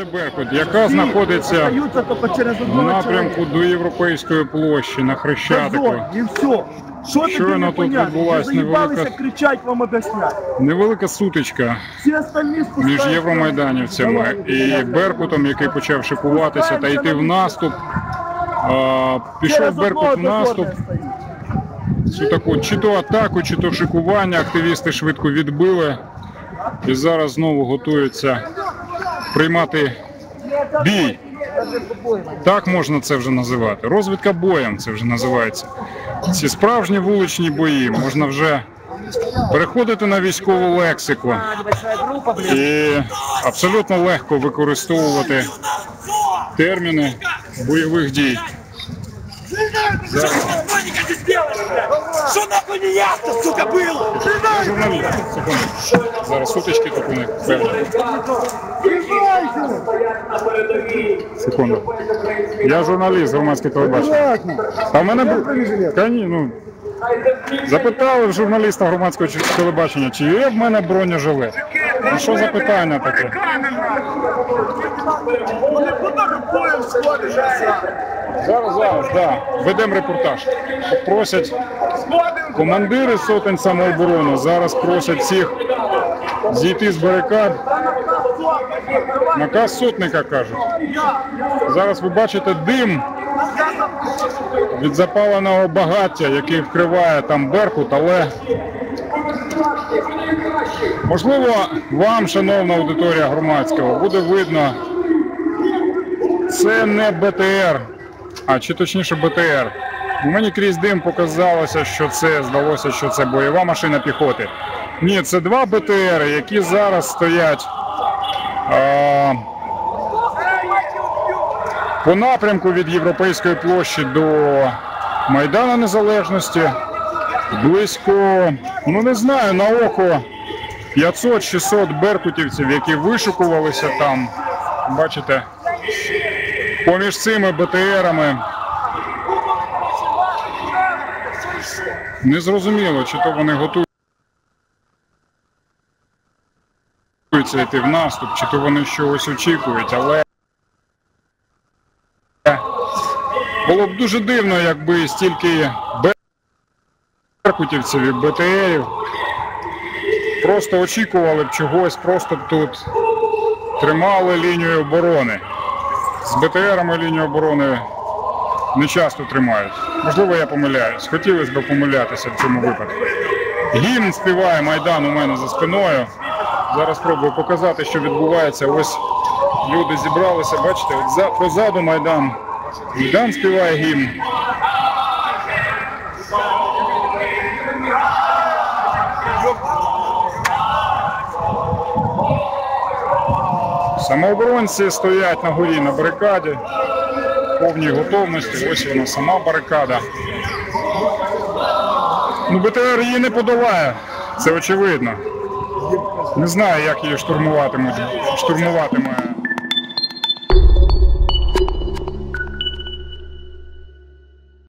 це Беркут, яка знаходиться в напрямку до Європейської площі на Хрещатику. И все. Что Щойно тут заїбалися невелика- кричать вам. Невелика сутичка між євромайданівцями і Беркутом, який почав шикуватися та йти в наступ. А, Пішов Беркут в наступ. Цю таку чи то атаку, чи то шикування активісти швидко відбили і зараз знову готуються приймати бій. Так можна це вже називати. Розвідка боєм це вже називається. Ці справжні вуличні бої можна вже переходити на військову лексику і абсолютно легко використовувати терміни бойових дій. Зараз Что нахуй не ясно, сука, было? Зараз сутички тут у них. Секунду. Я журналіст громадське телебачення. А в мене бу... Та ну. Запитали в журналіста громадського телебачення, чи є в мене бронежилет. Ну що за питання таке? Зараз, зараз, да. Ведемо репортаж. Просять командири сотень самооборони зараз просять всіх зійти з барикад. Наказ сотника кажуть. Зараз ви бачите дим від запаленого багаття, який вкриває там Беркут, але можливо вам, шановна аудиторія громадського, буде видно. Це не БТР, а чи точніше БТР. Мені крізь дим показалося, що це здалося, що це бойова машина піхоти. Ні, це два БТР, які зараз стоять а, по напрямку від Європейської площі до Майдану Незалежності. Близько, ну не знаю, на око 500-600 беркутівців, які вишукувалися там. Бачите, поміж цими БТРами. Незрозуміло, чи то вони готуються йти в наступ, чи то вони чогось очікують, але було б дуже дивно, якби стільки беркутівців і БТРів просто очікували б чогось, просто б тут тримали лінію оборони. З БТРами лінію оборони не часто тримають. Можливо, я помиляюсь. Хотілося б помилятися в цьому випадку. Гімн співає Майдан у мене за спиною. Зараз спробую показати, що відбувається. Ось люди зібралися, бачите, от за, позаду Майдан. Майдан співає гімн. Самооборонці стоять на горі на барикаді, в повній готовності. Ось вона сама барикада. Ну, БТР її не подолає, це очевидно. Не знаю, як її штурмуватимуть, штурмуватиме